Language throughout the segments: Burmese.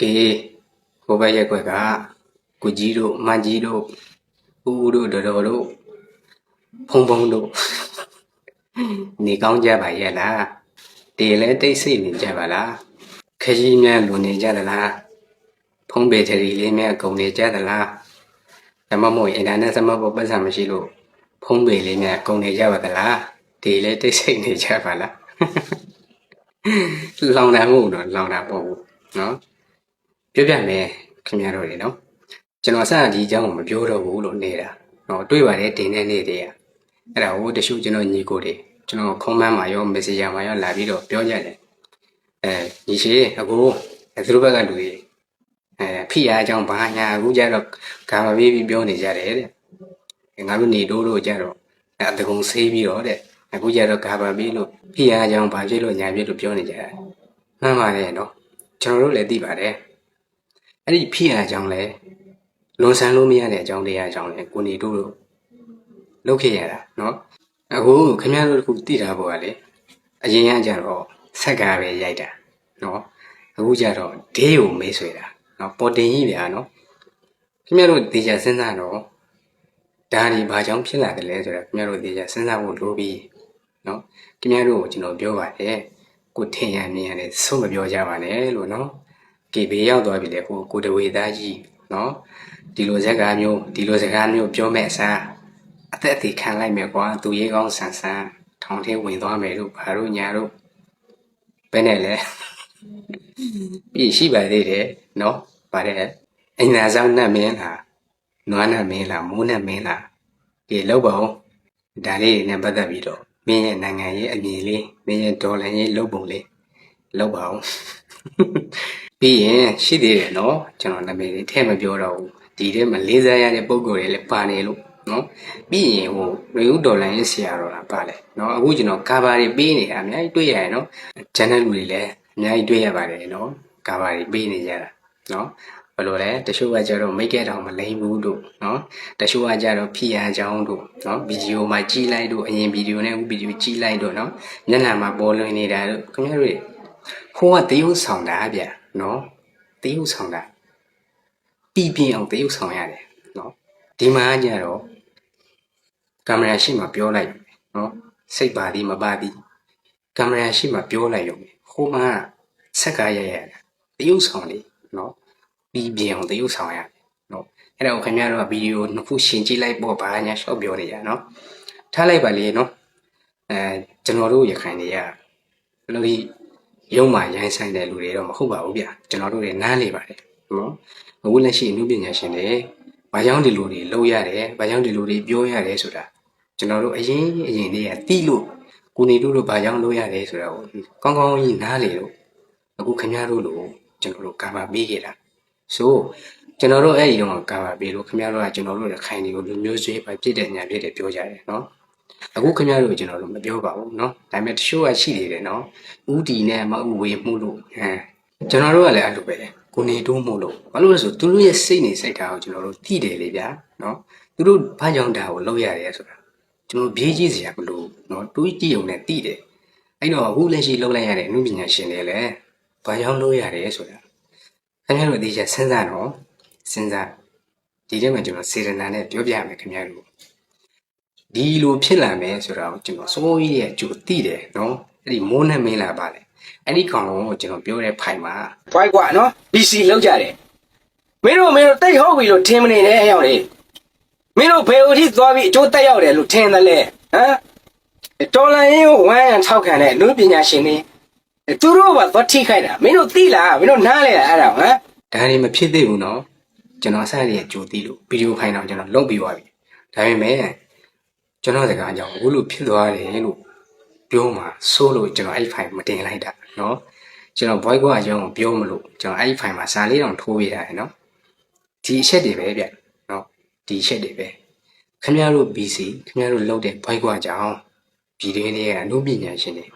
ကေဟိုဘက်ရက်ွက်ကကိုကြီးတို့မန်ကြီးတို့ဦးဦးတို့တော်တော်တို့ဖုံဖုံတို့နေကောင်းကြပါရဲ့လားတေလဲတိတ်ဆိတ်နေကြပါလားခကြီးများလွန်နေကြသလားဖုံးပေထရီလေးများကုန်နေကြသလားဒါမှမဟုတ်အင်တာနက်စမတ်ပေါ်ပတ်စံမရှိလို့ဖုံးပေလေးများကုန်နေကြပါသလားတေလဲတိတ်ဆိတ်နေကြပါလားလောင်တာမဟုတ်တော့လောင်တာပေါ့ဘူးနော် ပြောပြမယ်ခင်ဗျားတို့တွေနော်ကျွန်တော်အစဒီအကြောင်းကိုမပြောတော့ဘူးလို့နေတာနော်တွေ့ပါတယ်တင်တဲ့နေ့တည်းอ่ะအဲ့ဒါဟိုတချို့ကျွန်တော်ညီကိုတွေကျွန်တော်ခုံးမန်းမှာရော messenger မှာရောလာပြီးတော့ပြောကြတယ်အဲညီရှိအခုအဲသူတို့ဘက်ကလူတွေအဲဖိအားအကြောင်းဘာညာအခုကျတော့ကာမပေးပြီးပြောနေကြတယ်တဲ့အဲငါတို့နေတိုးတို့ကျတော့အဲအတကုံဆေးပြီးတော့တဲ့အခုကျတော့ကာမပေးလို့ဖိအားအကြောင်းဘာဖြစ်လို့ညာဖြစ်လို့ပြောနေကြတယ်မှန်ပါတယ်နော်ကျွန်တော်တို့လည်းသိပါတယ် အဲ့ဒီဖြစ်ရအကြောင်းလဲလွန်ဆန်းလို့မရတဲ့အကြောင်းတရားအကြောင်းလဲကိုနေတို့တို့လုပ်ခဲ့ရတာเนาะအခုခင်ဗျားတို့ကသိတာပေါ့ကလေအရင်ကကြတော့ဆက်ကပဲရိုက်တာเนาะအခုကြတော့ဒေးကိုမေးဆွေတာเนาะပေါ်တင်ကြီးဗျာเนาะခင်ဗျားတို့တေချာစဉ်းစားတော့ဒါဒီဘာကြောင့်ဖြစ်လာတယ်လဲဆိုတော့ခင်ဗျားတို့တေချာစဉ်းစားဖို့လိုပြီเนาะခင်ဗျားတို့ကိုကျွန်တော်ပြောပါတယ်ကိုထင်ရမြင်ရတယ်ဆုံးမပြောကြပါနဲ့လို့เนาะ ကေဘေးရောက်သွားပြီလေကိုကိုတဝေသားကြီးနော်ဒီလိုဇက်ကားမျိုးဒီလိုစကားမျိုးပြောမဲ့အစားအသက်အသေးခံလိုက်မယ်ကွာသူရေးကောင်းဆန်ဆန်ထောင်ထဲဝင်သွားမယ်လို့ဘာလို့ညာလို့ဘယ်နဲ့လဲပြီရှိပါသေးတယ်နော်ပါတယ်အင်နာဆောင်နှက်မင်းလားနွားနှက်မင်းလားမိုးနှက်မင်းလားဒီလောက်ပါဦးဒါလေးတွေနဲ့ပတ်သက်ပြီးတော့မင်းရဲ့နိုင်ငံရေးအမြင်လေးမင်းရဲ့ဒေါ်လာရေးလုပ်ပုံလေးလောက်ပါဦး ပြီးရင်ရှိသေးတယ်နော်ကျွန်တော်နာမည်လေးထဲမပြောတော့ဘူးဒီထဲမှာလေးစားရတဲ့ပုံကိုယ်တွေလည်းပါနေလို့နော်ပြီးရင်ဟိုရေဦးဒေါ်လာရေးဆရာတော်လားပါလေနော်အခုကျွန်တော်ကာဘာတွေပေးနေတာအများကြီးတွေ့ရတယ်နော်ဂျန်နယ်လူတွေလည်းအများကြီးတွေ့ရပါတယ်နော်ကာဘာတွေပေးနေကြတာနော်ဘယ်လိုလဲတချို့ကကြတော့မိတ်ကဲတောင်မလိမ့်ဘူးတို့နော်တချို့ကကြတော့ဖိအားကြောင်းတို့နော်ဗီဒီယိုမှာကြီးလိုက်တို့အရင်ဗီဒီယိုနဲ့အခုဗီဒီယိုကြီးလိုက်တို့နော်မျက်နှာမှာပေါ်လွင်နေတာတို့ခင်ဗျားတို့ဟိုကတေးဥဆောင်တာဗျ နော်တရုပ်ဆောင်တာပြည်ပြင်းအောင်တရုပ်ဆောင်ရတယ်နော်ဒီမှာညတော့ကင်မရာရှိမှပြောလိုက်ရုံပဲနော်စိတ်ပါသည်မပါသည်ကင်မရာရှိမှပြောလိုက်ရုံပဲဟိုမှာစက်ကားရရတာတရုပ်ဆောင်လေနော်ပြည်ပြင်းအောင်တရုပ်ဆောင်ရတယ်နော်အဲ့ဒါကိုခင်ဗျားတို့ကဗီဒီယိုနှစ်ခုရှင်းကြည့်လိုက်ပေါ့ဗာညာရှော့ပြောနေကြနော်ထားလိုက်ပါလေနော်အဲကျွန်တော်တို့ရခိုင်တွေကဘယ်လိုလဲ ရုံးမှရိုင်းဆိုင်တဲ့လူတွေတော့မဟုတ်ပါဘူးဗျကျွန်တော်တို့တွေနားလေပါတယ်နော်အခုလက်ရှိအမှုပညာရှင်တွေဘာကြောင့်ဒီလူတွေလုပ်ရတယ်ဘာကြောင့်ဒီလူတွေပြောရတယ်ဆိုတာကျွန်တော်တို့အရင်အရင်လေးကတီးလို့ကိုနေတို့တို့ဘာကြောင့်လုပ်ရတယ်ဆိုတာကိုကောင်းကောင်းကြီးနားလေလို့အခုခင်ဗျားတို့လိုကျွန်တော်တို့ကာမပေးခဲ့တာဆိုကျွန်တော်တို့အဲ့ဒီတော့ကာမပေးလို့ခင်ဗျားတို့ကကျွန်တော်တို့ရခိုင်တွေကိုလူမျိုးဆွေးပဲပြည့်တဲ့ညာပြည့်တဲ့ပြောကြတယ်နော် အခုခင်ဗျားတို့ကျွန်တော်တို့မပြောပါဘူးเนาะဒါပေမဲ့တချို့ကရှိနေတယ်เนาะဥတီနဲ့မဥဝေမှုလို့ဟမ်ကျွန်တော်တို့ကလည်းအဲ့လိုပဲကိုနေတိုးမှုလို့ဘာလို့လဲဆိုသူတို့ရဲ့စိတ်နေစိတ်ထားကိုကျွန်တော်တို့သိတယ်လေဗျာเนาะသူတို့ဘာကြောင့်ဒါကိုလုပ်ရတယ်ဆိုတာကျွန်တော်ပြေးကြည့်စရာမလိုเนาะတွေးကြည့်ုံနဲ့သိတယ်အဲ့တော့အခုလက်ရှိလုပ်လိုက်ရတဲ့အမှုပညာရှင်တွေလည်းဘာကြောင့်လုပ်ရတယ်ဆိုတာခင်ဗျားတို့အသေးချာစဉ်းစားတော့စဉ်းစားဒီထဲမှာကျွန်တော်စေရနာနဲ့ပြောပြမယ်ခင်ဗျားတို့ ဒီလိုဖြစ်လာမယ်ဆိုတော့ကျွန်တော်စိုးကြီးရဲ့အကျိုးသိတယ်နော်အဲ့ဒီမိုးနဲ့မင်းလာပါလေအဲ့ဒီကောင်ကိုကျွန်တော်ပြောတဲ့ဖိုင်မှာဘွိုက်ကွာနော် BC လောက်ကြတယ်မင်းတို့မင်းတို့တိတ်ဟုတ်ပြီလို့ထင်မနေနဲ့အရောက်လေမင်းတို့ဘယ်ဦးထိသွားပြီးအကျိုးတက်ရောက်တယ်လို့ထင်တယ်လေဟမ်တော်လန်ရင်ကိုဝမ်းရံထောက်ခံတဲ့လူပညာရှင်တွေသူတို့ကသွားထိခိုက်တာမင်းတို့သိလားမင်းတို့နားလဲလားအဲ့ဒါဟမ်ဒါတွေမဖြစ်သေးဘူးနော်ကျွန်တော်အစရရဲ့အကျိုးသိလို့ဗီဒီယိုဖိုင်တော့ကျွန်တော်လုပ်ပြီးသွားပြီဒါပေမဲ့ ကျွန်တော်စကားကြောင့်အခုလိုဖြစ်သွားတယ်လို့ပြောမှစိုးလို့ကျွန်တော်အဲ့ဒီဖိုင်မတင်လိုက်တာနော်ကျွန်တော် voice ကအကြောင်းကိုပြောမလို့ကျွန်တော်အဲ့ဒီဖိုင်မှာစာလေးတောင်ထိုးပေးရတယ်နော်ဒီအချက်တွေပဲဗျနော်ဒီအချက်တွေပဲခင်ဗျားတို့ BC ခင်ဗျားတို့လောက်တဲ့ဘိုက်ကွာကြောင်ပြည်တွင်းတွေကအမှုပညာရှင်တွေ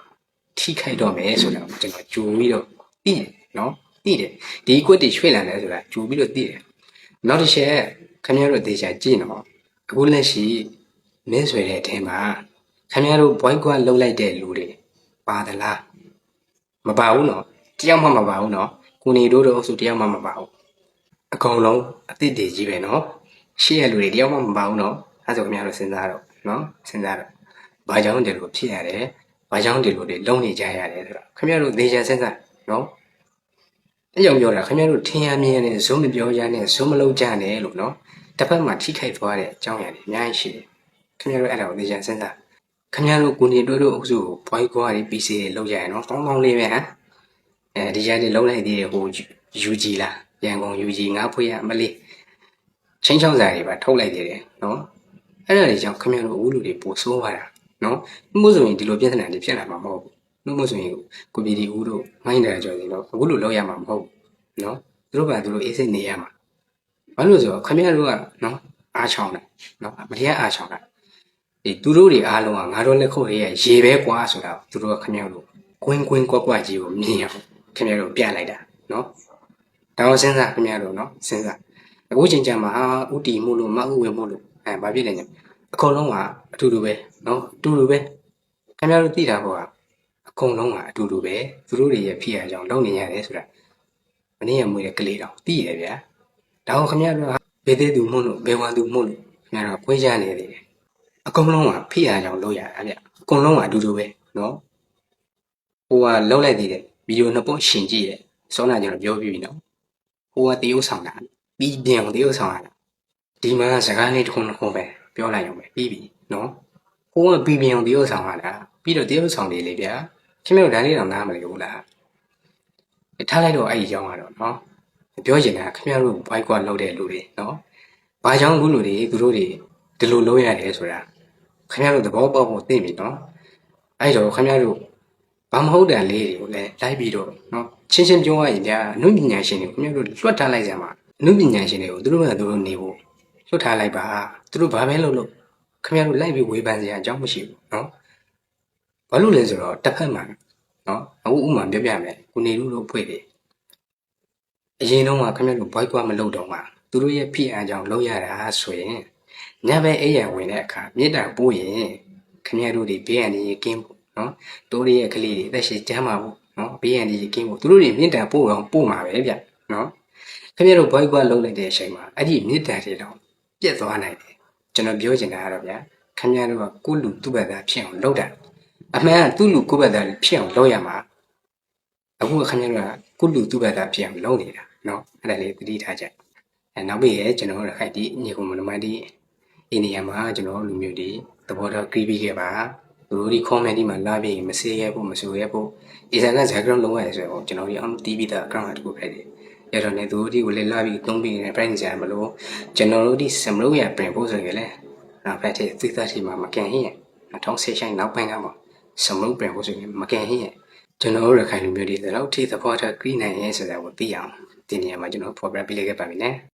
ထိခိုက်တော့မယ်ဆိုတော့ကျွန်တော်ကြိုပြီးတော့သိတယ်နော်သိတယ်ဒီ equity တွေရွှေ့လာတယ်ဆိုတာကြိုပြီးတော့သိတယ်နောက်တစ်ချက်ခင်ဗျားတို့ဒေချာကြည့်နော်အခုလက်ရှိ မင်းဆွေတဲ့အထင်မှာခင်ဗျားတို့ဘိုက်ကွာလောက်လိုက်တဲ့လူတွေပါသလားမပါဘူးနော်တယောက်မှမပါဘူးနော်ကိုနေတို့တော့အုပ်စုတယောက်မှမပါဘူးအကုန်လုံးအသစ်တွေကြီးပဲနော်ရှေ့ရလူတွေတယောက်မှမပါဘူးနော်အဲဆိုခင်ဗျားတို့စဉ်းစားတော့နော်စဉ်းစားတော့ဘာကြောင့်ဒီလိုဖြစ်ရတယ်ဘာကြောင့်ဒီလိုတွေလုံးနေကြရတယ်ဆိုတော့ခင်ဗျားတို့သေချာစဉ်းစားနော်အဲ့ကြောင့်ပြောတာခင်ဗျားတို့ထင်ရမြင်ရနဲ့ဇုံမပြောကြနဲ့ဇုံမလုံးကြနဲ့လို့နော်တစ်ဖက်မှာထိခိုက်သွားတဲ့အကြောင်းအရာတွေအများကြီးရှိတယ် ခင်ဗျားတို့အဲ့ဒါကိုသေချာစဉ်းစားခင်ဗျားတို့ကိုနေတို့တို့အုပ်စုကိုဘွိုင်းကွာတွေ PC တွေလောက်ကြရနော်ကောင်းကောင်းလေးပဲဟမ်အဲဒီကြားနေလုံးလိုက်သေးတယ်ဟို UG လားရန်ကုန် UG ငါးဖွေးရမလေးချင်းချောင်းစာတွေပါထုတ်လိုက်သေးတယ်နော်အဲ့ဒါတွေကြောင့်ခင်ဗျားတို့အခုလူတွေပိုဆိုးသွားတာနော်မှုဆိုရင်ဒီလိုပြဿနာတွေဖြစ်လာမှာမဟုတ်ဘူးမှုဆိုရင်ကိုပြည်ဒီဦးတို့မိုင်းတယ်ကြော်ရင်တော့အခုလိုလောက်ရမှာမဟုတ်ဘူးနော်သူတို့ကသူတို့အေးစိတ်နေရမှာဘာလို့လဲဆိုတော့ခင်ဗျားတို့ကနော်အားချောင်းတယ်နော်မတရားအားချောင်းတာ ဒီသူတို့တွေအားလုံးကငါတို့လက်ခုပ်ရဲ့ရေပဲကွာဆိုတာသူတို့ကခင်ဗျားတို့ကွင်းကွင်းကွက်ကွက်ကြီးကိုမြင်အောင်ခင်ဗျားတို့ပြလိုက်တာနော်ဒါအောင်စဉ်းစားခင်ဗျားတို့နော်စဉ်းစားအခုချိန်ကျမှဟာဥတီမှုလို့မဥဝင်မှုလို့အဲဘာဖြစ်လဲညအကုန်လုံးကအတူတူပဲနော်အတူတူပဲခင်ဗျားတို့သိတာပေါ့ကအကုန်လုံးကအတူတူပဲသူတို့တွေရဲ့ဖြစ်ရကြောင်းလုပ်နေရတယ်ဆိုတာမနေ့ကမွေးတဲ့ကလေးတော့သိရဗျာဒါအောင်ခင်ဗျားတို့ကဘယ်သေးသူမှုလို့ဘယ်ဝါသူမှုလို့ခင်ဗျားတို့ကပွဲကြနေသေးတယ် အကုန်လုံးကဖြစ်ရကြောင်းလုပ်ရတာဗျအကုန်လုံးကအတူတူပဲနော်ဟိုကလောက်လိုက်သေးတယ်ဗီဒီယိုနှစ်ပုတ်ရှင်ကြည့်တယ်စောနာကျွန်တော်ပြောပြပြီနော်ဟိုကတရုပ်ဆောင်တာပြီးပြန်တရုပ်ဆောင်ရတာဒီမှာစကားလေးတစ်ခုနှစ်ခုပဲပြောလိုက်ရုံပဲပြီးပြီနော်ဟိုကပြီးပြန်တရုပ်ဆောင်ရတာပြီးတော့တရုပ်ဆောင်လေးလေဗျာခင်ဗျတို့ဒါလေးတော့နားမလည်ဘူးလားထားလိုက်တော့အဲ့ဒီအကြောင်းကတော့နော်ပြောချင်တာခင်ဗျတို့ဘိုက်ကွာလောက်တဲ့လူတွေနော်ဘာကြောင့်အခုလူတွေသူတို့တွေဒီလိုလုပ်ရတယ်ဆိုတာ ခင်ဗျားတို့သဘောပေါက်ဖို့သိပြီနော်အဲ့တော့ခင်ဗျားတို့ဘာမဟုတ်တန်လေးတွေကိုလည်းလိုက်ပြီးတော့နော်ချင်းချင်းပြောရရင်ကြာအမှုပညာရှင်တွေကိုခင်ဗျားတို့လွတ်ထားလိုက်ကြမှာအမှုပညာရှင်တွေကိုသူတို့ကသူတို့နေဖို့လွတ်ထားလိုက်ပါသူတို့ဘာပဲလုပ်လို့ခင်ဗျားတို့လိုက်ပြီးဝေဖန်စရာအကြောင်းမရှိဘူးနော်ဘာလို့လဲဆိုတော့တစ်ဖက်မှာနော်အခုဥမာပြောပြမယ်ကိုနေလူတို့ဖွဲ့တယ်အရင်တော့ကခင်ဗျားတို့ဘိုက်ကွာမလုပ်တော့မှသူတို့ရဲ့ဖိအားကြောင့်လုပ်ရတာဆိုရင် ညဘက်အိယာဝင်တဲ့အခါမြေတာပိုးရင်ခင်ဗျားတို့တွေဘေးရန်ကြီးကင်းဖို့နော်တိုးလေးရဲ့ကလေးတွေအသက်ရှင်ကျမ်းပါဘူးနော်ဘေးရန်ဒီကင်းဖို့သူတို့တွေမြင့်တန်ပို့အောင်ပို့မှာပဲဗျနော်ခင်ဗျားတို့ဘိုက်ကွာလုံးလိုက်တဲ့အချိန်မှာအဲ့ဒီမြင့်တန်တွေတော့ပြက်သွားနိုင်တယ်ကျွန်တော်ပြောချင်တာကတော့ဗျခင်ဗျားတို့ကကိုလူသူ့ဘက်သားဖြစ်အောင်လုပ်တာအမှန်ကသူ့လူကိုယ့်ဘက်သားဖြစ်အောင်လုပ်ရမှာအခုကခင်ဗျားတို့ကကိုလူသူ့ဘက်သားဖြစ်အောင်လုပ်နေတာနော်အဲ့ဒါလေးသတိထားကြအဲနောက်ပြီးရဲ့ကျွန်တော်တို့ခိုက်ဒီညီကုမနမဒီ အိန္ဒိယမှာကျွန်တော်လူမျိုးတွေသဘောတော့ creepy ခဲ့ပါ သူတို့ဒီ comment ဒီမှာလာပြီးမစေးရဖို့မဆိုးရဖို့အစံက background လုံးဝရဆိုတော့ကျွန်တော်ဒီအောင်တီးပြီးသား account တစ်ခုပဲတယ်ရတော့ねသူတို့ဒီကိုလည်းလာပြီးသုံးပြီးနေ price ကြမလို့ကျွန်တော်တို့ဒီစမလို့ရပြင်ဖို့ဆိုရင်လည်းနောက်ဖက်တဲ့သီးသားทีမှာမကန်ဟင်းရ2016ရှိုင်းနောက်ပိုင်းကမှစမလို့ပြင်ဖို့ဆိုရင်မကန်ဟင်းရကျွန်တော်တို့ရခိုင်လူမျိုးတွေတော့ထိသဘောထားကြည့်နိုင်ရဲဆိုတာကိုသိအောင်ဒီနေရာမှာကျွန်တော် program ပြလိုက်ခဲ့ပါပြီね